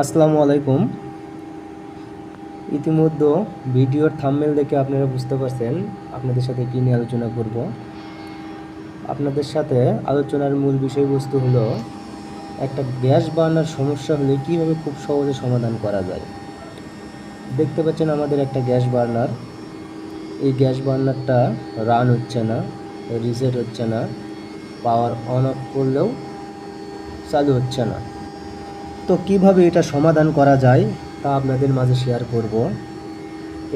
আসসালামু আলাইকুম। ইতিমধ্যে ভিডিওর থাম্বনেল দেখে আপনারা বুঝতে পারছেন আপনাদের সাথে কী নিয়ে আলোচনা করব। আপনাদের সাথে আলোচনার মূল বিষয়বস্তু হলো, একটা গ্যাস বার্নার সমস্যা হলে কীভাবে খুব সহজে সমাধান করা যায়। দেখতে পাচ্ছেন আমাদের একটা গ্যাস বার্নার। এই গ্যাস বার্নারটা রান হচ্ছে না রিসেট হচ্ছে না পাওয়ার অন অফ করলেও চালু হচ্ছে না। তো কীভাবে এটা সমাধান করা যায় তা আপনাদের মাঝে শেয়ার করব।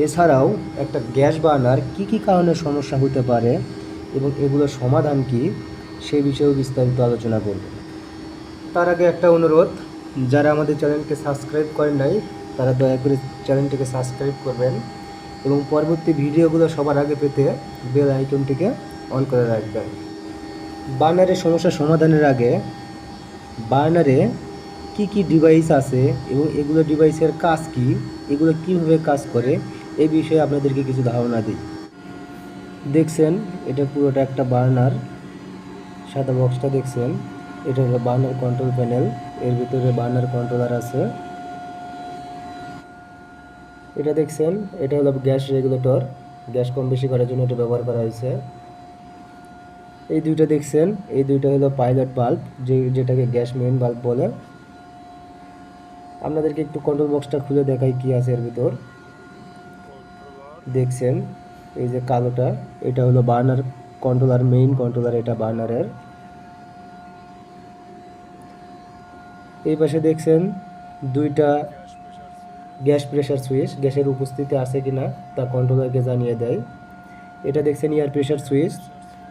এছাড়াও একটা গ্যাস বার্নার কি কি কারণে সমস্যা হতে পারে এবং এগুলোর সমাধান কি, সে বিষয়েও বিস্তারিত আলোচনা করব। তার আগে একটা অনুরোধ, যারা আমাদের চ্যানেলকে সাবস্ক্রাইব করেন নাই, তারা দয়া করে চ্যানেলটিকে সাবস্ক্রাইব করবেন এবং পরবর্তী ভিডিওগুলো সবার আগে পেতে বেল আইকনটিকে অন করে রাখবেন। বার্নারের সমস্যা সমাধানের আগে বার্নারে কি কি ডিভাইস আছে এবং এগুলো ডিভাইসের কাজ কি, এগুলো কীভাবে কাজ করে এই বিষয়ে আপনাদেরকে কিছু ধারণা দিই। দেখছেন, এটা পুরোটা একটা বার্নার, সাদা বক্সটা দেখছেন, এটা হলো বার্নার কন্ট্রোল প্যানেল এর ভিতরে বার্নার কন্ট্রোলার আছে। এটা দেখছেন, এটা হলো গ্যাস রেগুলেটর গ্যাস কম বেশি করার জন্য এটা ব্যবহার করা হয়েছে। এই দুইটা দেখছেন, এই দুইটা হলো পাইলট বাল্ব যে যেটাকে গ্যাস মেইন বাল্ব বলে। আপনাদেরকে একটু কন্ট্রোল বক্সটা খুলে দেখাই কি আছে এর ভিতর। দেখছেন? এই যে কালোটা, এটা হলো বার্নার কন্ট্রোলার মেইন কন্ট্রোলার এটা বার্নারের এই পাশে দেখছেন দুইটা গ্যাস প্রেশার সুইচ, গ্যাসের উপস্থিতি আছে কিনা তা কন্ট্রোলারকে জানিয়ে দেয়। এটা দেখছেন এয়ার প্রেশার সুইচ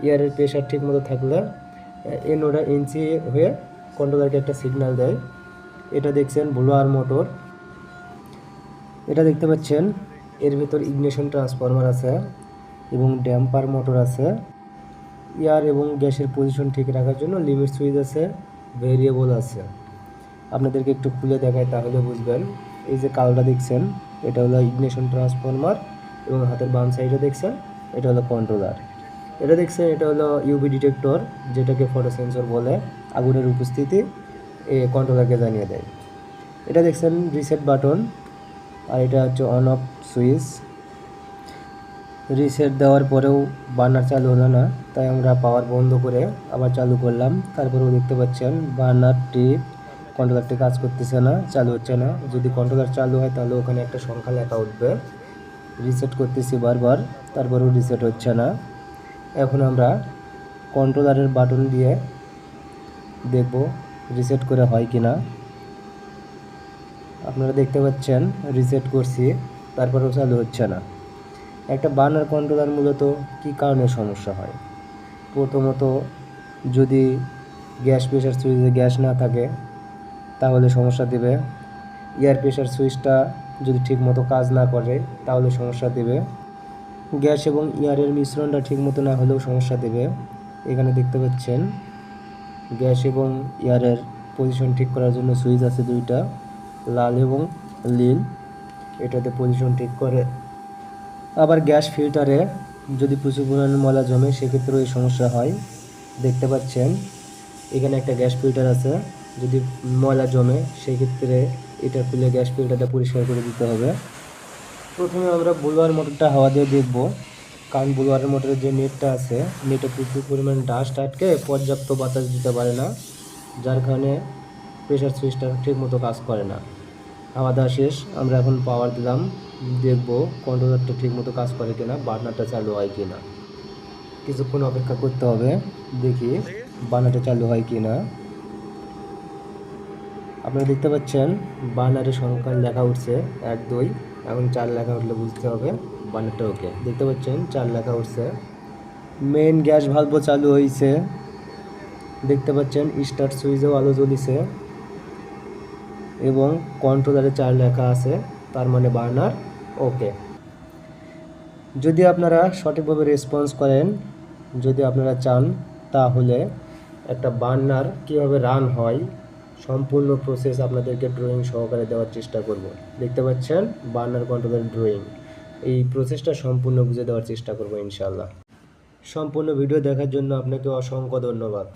এয়ারের প্রেশার ঠিক মতো থাকলে এনোটা ইঞ্চি হয়ে কন্ট্রোলারকে একটা সিগন্যাল দেয়। এটা দেখছেন ব্লোয়ার মোটর। এটা দেখতে পাচ্ছেন, এর ভিতর ইগনিশন ট্রান্সফরমার আছে এবং ড্যাম্পার মোটর আছে। এয়ার এবং গ্যাসের পজিশন ঠিক রাখার জন্য লিমিট সুইচ আছে, ভেরিয়েবল আছে। আপনাদেরকে একটু খুলে দেখায় তাহলে বুঝবেন। এই যে কালোটা দেখছেন, এটা হলো ইগনিশন ট্রান্সফরমার এবং হাতের বাম সাইডে দেখছেন, এটা হলো কন্ট্রোলার। এটা দেখছেন, এটা হলো ইউভি ডিটেক্টর, যেটাকে ফটো সেন্সর বলে, আগুনের উপস্থিতি। এ কন্ট্রোলারকে জানিয়ে দেয়। এটা দেখছেন রিসেট বাটন আর এটা হচ্ছে অন অফ সুইচ রিসেট দেওয়ার পরেও বার্নার চালু হলো না, তাই আমরা পাওয়ার বন্ধ করে আবার চালু করলাম। তারপরেও দেখতে পাচ্ছেন বার্নারটি কন্ট্রোলারটি কাজ করতেছে না, চালু হচ্ছে না। যদি কন্ট্রোলার চালু হয়, তাহলে ওখানে একটা সংখ্যা লেখা উঠবে। রিসেট করতেছি বারবার, তারপরেও রিসেট হচ্ছে না। এখন আমরা কন্ট্রোলারের বাটন দিয়ে দেখব। রিসেট করে হয় কি না আপনারা দেখতে পাচ্ছেন রিসেট করছি, তারপরেও চালু হচ্ছে না। একটা বার্নার কন্ট্রোলার মূলত কী কারণে সমস্যা হয়? প্রথমত, যদি গ্যাস প্রেশার সুইচে গ্যাস না থাকে, তাহলে সমস্যা দেবে। এয়ার প্রেশার সুইচটা যদি ঠিকমতো কাজ না করে, তাহলে সমস্যা দেবে। গ্যাস এবং এয়ারের মিশ্রণটা ঠিকমতো না হলেও সমস্যা দেবে। এখানে দেখতে পাচ্ছেন গ্যাস এবং এয়ারের পজিশন ঠিক করার জন্য সুইচ আছে দুইটা, লাল এবং নীল। এটাতে পজিশন ঠিক করে। আবার গ্যাস ফিল্টারে যদি প্রচুর পরিমাণে ময়লা জমে, সেক্ষেত্রেও এই সমস্যা হয়। দেখতে পাচ্ছেন, এখানে একটা গ্যাস ফিল্টার আছে। যদি ময়লা জমে, সেক্ষেত্রে এটা খুলে গ্যাস ফিল্টারটা পরিষ্কার করে দিতে হবে। প্রথমে আমরা বুলোয়ার মোটরটা হাওয়া দিয়ে দেখব। কারণ বুলোয়ারের মোটরের যে নেটটা আছে, নেটে প্রচুর পরিমাণ ডাস্ট আটকে পর্যাপ্ত বাতাস দিতে পারে না, যার কারণে প্রেশার সুইচটা ঠিক মতো কাজ করে না। হাওয়া দেওয়া শেষ, আমরা এখন পাওয়ার দিলাম, দেখব কন্ট্রোলারটা ঠিক মতো কাজ করে কিনা বার্নারটা চালু হয় কিনা। কিছুক্ষণ অপেক্ষা করতে হবে, দেখি বার্নারটা চালু হয় কিনা। আপনারা দেখতে পাচ্ছেন বার্নারের সংখ্যা লেখা উঠছে এক, দুই। এখন চার লেখা উঠলে বুঝতে হবে। বার্নারটা ওকে। দেখতে পাচ্ছেন চার লেখা উঠছে। মেন গ্যাস ভালভও চালু হয়েছে দেখতে পাচ্ছেন স্টার্ট সুইচেও আলো জ্বলিছে। এবং কন্ট্রোলারে চার লেখা আছে তার মানে বার্নার ওকে। যদি আপনারা সঠিকভাবে রেসপন্স করেন যদি আপনারা চান তাহলে একটা বার্নার কীভাবে রান হয় সম্পূর্ণ প্রসেস আপনাদেরকে ড্রয়িং সহকারে দেওয়ার চেষ্টা করব। দেখতে পাচ্ছেন, বার্নার কন্ট্রোলের ড্রয়িং এই প্রসেসটা সম্পূর্ণ বুঝে দেওয়ার চেষ্টা করব ইনশাল্লাহ সম্পূর্ণ ভিডিও দেখার জন্য আপনাকে অসংখ্য ধন্যবাদ।